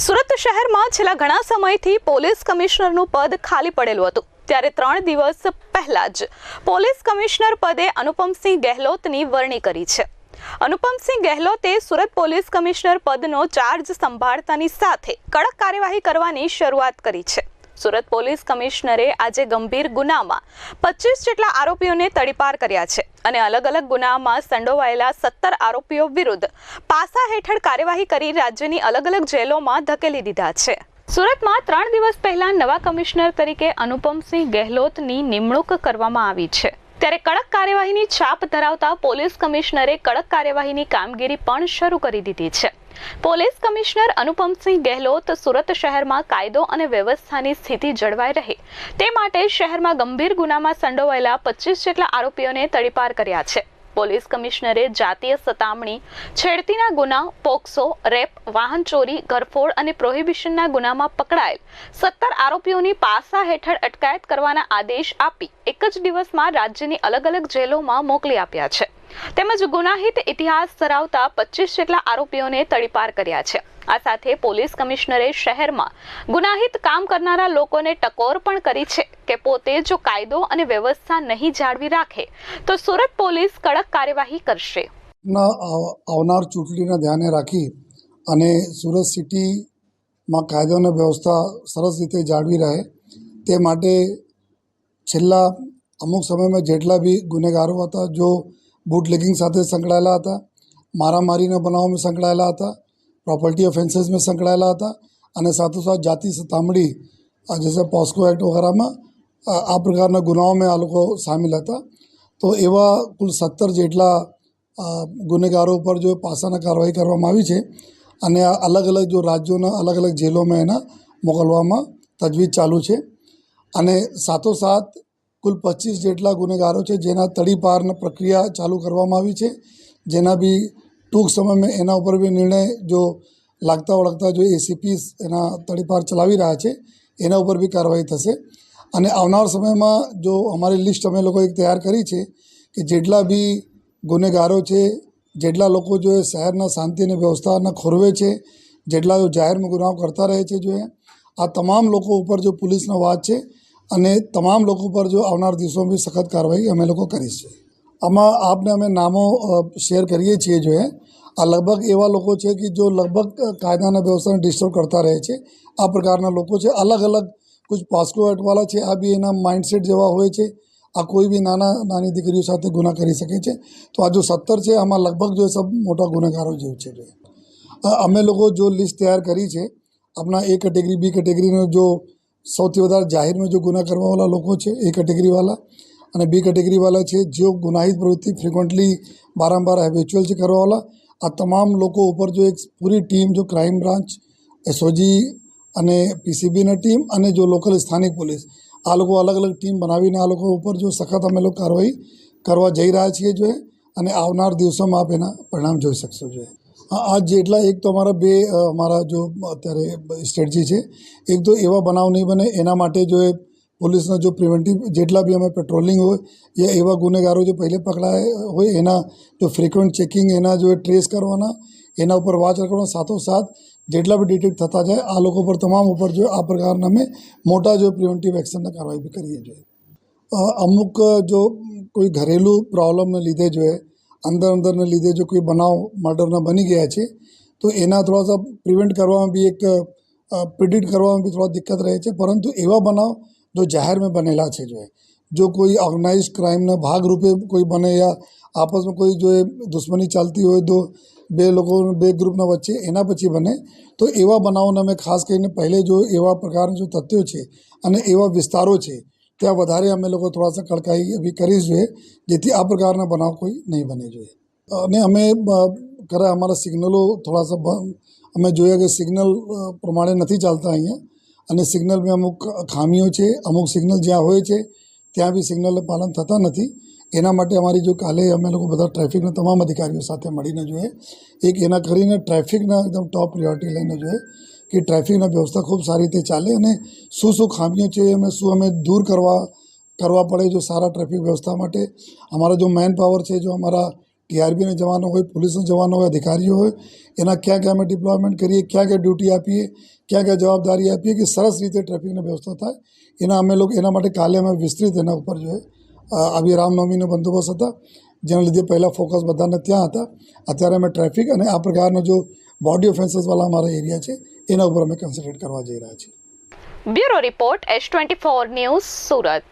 સુરત શહેરમાં છેલ્લા ઘણા સમયથી પોલીસ કમિશનરનું પદ ખાલી પડેલું હતું. ત્યારે ત્રણ દિવસ પહેલા જ પોલીસ કમિશનર પદે અનુપમસિંહ ગેહલોતની વરણી કરી છે. અનુપમસિંહ ગેહલોતે સુરત પોલીસ કમિશનર પદનો ચાર્જ સંભાળતાની સાથે કડક કાર્યવાહી કરવાની શરૂઆત કરી છે. સુરત પોલીસ કમિશનરે આજે ગંભીર ગુનામાં પચીસ જેટલા આરોપીઓને તડીપાર કર્યા છે અને અલગ અલગ ગુનામાં સંડોવાયેલા સત્તર આરોપીઓ વિરુદ્ધ પાસા હેઠળ કાર્યવાહી કરી રાજ્યની અલગ અલગ જેલોમાં ધકેલી દીધા છે. સુરતમાં ત્રણ દિવસ પહેલા નવા કમિશનર તરીકે અનુપમસિંહ ગેહલોતની નિમણૂક કરવામાં આવી છે. ત્યારે કડક કાર્યવાહીની છાપ ધરાવતા પોલીસ કમિશનરે કડક કાર્યવાહીની કામગીરી પણ શરૂ કરી દીધી છે. પોલીસ કમિશનર અનુપમસિંહ ગેહલોત સુરત શહેરમાં કાયદો અને વ્યવસ્થાની સ્થિતિ જળવાઈ રહે તે માટે શહેરમાં ગંભીર ગુનામાં સંડોવાયેલા પચીસ જેટલા આરોપીઓને તડીપાર કર્યા છે. પોલીસ કમિશનરે જાતીય સતામણી, છેડતીના ગુના, પોક્સો, રેપ, વાહન ચોરી, ઘરફોડ અને પ્રોહિબિશનના ગુનામાં પકડાયેલ સત્તર આરોપીઓની પાસા હેઠળ અટકાયત કરવાના આદેશ આપી એક જ દિવસમાં રાજ્યની અલગ અલગ જેલોમાં મોકલી આપ્યા છે. તેમજ ગુનાહિત ઇતિહાસ ધરાવતા પચીસ જેટલા આરોપીઓને તડીપાર કર્યા છે. આ સાથે પોલીસ કમિશનરે શહેરમાં ગુનાહિત કામ કરનારા લોકોને ટકોર પણ કરી છે. કે પોતે જો કાયદો અને વ્યવસ્થા નહીં જાળવી રાખે, તો સુરત પોલીસ કડક કાર્યવાહી કરશે. આવનાર ચૂંટણીને ધ્યાને રાખી અને સુરત સિટીમાં કાયદો અને વ્યવસ્થા સરસ રીતે જાળવી રહે, તે માટે છેલ્લા અમુક સમયમાં જેટલા બી ગુનેગારો હતા, જો બુટલેગિંગ સાથે સંકળાયેલા હતા, મારામારીના બનાવોમાં સંકળાયેલા હતા પ્રોપર્ટી ઓફેન્સીસમાં સંકળાયેલા હતા અને સાથોસાથ જાતિ સતામણી જેસે પોસ્કો એક્ટ વગેરેમાં આ પ્રકારના ગુનાઓમાં આ લોકો સામેલ હતા. તો એવા કુલ સત્તર જેટલા ગુનેગારો ઉપર જો પાસાના કાર્યવાહી કરવામાં આવી છે અને આ અલગ અલગ જો રાજ્યોના અલગ અલગ જેલોમાં એના મોકલવામાં તજવીજ ચાલુ છે. અને સાથોસાથ કુલ પચીસ જેટલા ગુનેગારો છે જેના તડીપારની પ્રક્રિયા ચાલુ કરવામાં આવી છે. જેના બી ટૂંક સમયમાં એના ઉપર બી નિર્ણય જો લાગતા ઓળખતા જો એસીપી એના તડીપાર ચલાવી રહ્યા છે, એના ઉપર બી કાર્યવાહી થશે. અને આવનાર સમયમાં જો અમારી લિસ્ટ અમે લોકો એક તૈયાર કરી છે કે જેટલા બી ગુનેગારો છે, જેટલા લોકો જો એ શહેરના શાંતિ અને વ્યવસ્થાના ખોરવે છે, જેટલા જો જાહેરમાં ગુનાઓ કરતા રહે છે, જો આ તમામ લોકો ઉપર જો પોલીસનો વાત છે અને તમામ લોકો પર જો આવનાર દિવસોમાં બી સખત કાર્યવાહી અમે લોકો કરીશું. આમાં આપને અમે નામો શેર કરીએ છીએ, જો આ લગભગ એવા લોકો છે કે જો લગભગ કાયદાના વ્યવસ્થાને ડિસ્ટર્બ કરતા રહે છે. આ પ્રકારના લોકો છે અલગ અલગ કુછ પાસ્કો એક્ટવાળા છે, આ બી એના માઇન્ડસેટ જેવા હોય છે. આ કોઈ બી નાના, નાની દીકરીઓ સાથે ગુના કરી શકે છે. તો આ જો સત્તર છે, આમાં લગભગ જો સબ મોટા ગુનેગારો જેવું છે. અમે લોકો જો લિસ્ટ તૈયાર કરી છે, આપણા એ કેટેગરી બી કેટેગરીનો જો સૌથી વધારે જાહેરમાં જો ગુના કરવાવાળા લોકો છે, એ કેટેગરીવાળા અને બી કેટેગરીવાળા છે, જેઓ ગુનાહિત પ્રવૃત્તિ ફ્રિકવન્ટલી વારંવાર હેબિચ્યુઅલ છે કરવાવાળા, આ તમામ લોકો ઉપર જો એક પૂરી ટીમ જો ક્રાઇમ બ્રાન્ચ એસઓજી અને પીસીબીની ટીમ અને જો લોકલ સ્થાનિક પોલીસ, આ લોકો અલગ અલગ ટીમ બનાવીને આ લોકો ઉપર જો સખત અમે લોકો કાર્યવાહી કરવા જઈ રહ્યા છીએ જોઈએ અને આવનાર દિવસોમાં આપ એના પરિણામ જોઈ શકશો જોઈએ આજ જેટલા એક તો અમારા બે અમારા જો અત્યારે સ્ટ્રેટજી છે, એક તો એવા બનાવ નહીં બને, એના માટે જો એ પોલીસના જો પ્રિવેન્ટિવ જેટલા બી અમે પેટ્રોલિંગ હોય, યા એવા ગુનેગારો જો પહેલે પકડાયા હોય, એના જો ફ્રિકવન્ટ ચેકિંગ એના જો ટ્રેસ કરવાના, એના ઉપર વાચ રાખવાના સાથોસાથ જેટલા બી ડિટેક્ટ થતા જાય, આ લોકો પર તમામ ઉપર જો આ પ્રકારના અમે મોટા જો પ્રિવેન્ટિવ એક્શનના કાર્યવાહી કરીએ છીએ અમુક જો કોઈ ઘરેલું પ્રોબ્લમને લીધે જો અંદર અંદરને લીધે જો કોઈ બનાવ મર્ડરના બની ગયા છે, તો એના થોડા સા પ્રિવેન્ટ કરવામાં બી એક પ્રિડિક્ટ કરવામાં બી થોડા દિક્કત રહે છે, પરંતુ એવા બનાવ જો જાહેરમાં બનેલા છે જો જો કોઈ ઓર્ગનાઇઝ ક્રાઇમના ભાગરૂપે કોઈ બને યા આપસમાં કોઈ જો દુશ્મની ચાલતી હોય તો બે લોકો બે ગ્રુપના વચ્ચે એના પછી બને તો એવા બનાવોને અમે ખાસ કરીને પહેલે જો એવા પ્રકારના જો તથ્યો છે અને એવા વિસ્તારો છે ત્યાં વધારે અમે લોકો થોડાસા કડકાઈ એવી કરી જોઈએ જેથી આ પ્રકારના બનાવ કોઈ નહીં બને જોઈએ અને અમે કરે અમારા સિગ્નલો થોડાસા બ- અમે જોયા કે સિગ્નલ પ્રમાણે નથી ચાલતા અહીંયા અને સિગ્નલમાં અમુક ખામીઓ છે અમુક સિગ્નલ જ્યાં હોય છે ત્યાં બી સિગ્નલનું પાલન થતા નથી. એના માટે અમારી જો કાલે અમે લોકો બધા ટ્રાફિકના તમામ અધિકારીઓ સાથે મળીને જોઈએ. એક એના કરીને ટ્રાફિકના એકદમ ટોપ પ્રિયોરિટી લઈને જોઈએ કે ટ્રાફિકના વ્યવસ્થા ખૂબ સારી રીતે ચાલે અને શું શું ખામીઓ છે અમે શું અમે દૂર કરવા કરવા પડે જો સારા ટ્રાફિક વ્યવસ્થા માટે. અમારા જો મેન પાવર છે, જો અમારા ટીઆરબીના જવાનો હોય, પોલીસના જવાનો હોય, અધિકારીઓ હોય, એના ક્યાં ક્યાં અમે ડિપ્લોયમેન્ટ કરીએ, ક્યાં ક્યાં ડ્યુટી આપીએ, ક્યાં ક્યાં જવાબદારી આપીએ કે સરસ રીતે ટ્રાફિકની વ્યવસ્થા થાય, એના અમે લોકો, એના માટે કાલે અમે વિસ્તૃત એના ઉપર જોઈએ આવી રામનવમીનો બંદોબસ્ત હતા, જેના લીધે પહેલાં ફોકસ બધાને ત્યાં હતા, અત્યારે અમે ટ્રાફિક અને આ પ્રકારનો જો બોડી ઓફેન્સીસવાળા અમારા એરિયા છે, એના ઉપર અમે કન્સન્ટ્રેટ કરવા જઈ રહ્યા છીએ. Bureau report, S twenty four news Surat.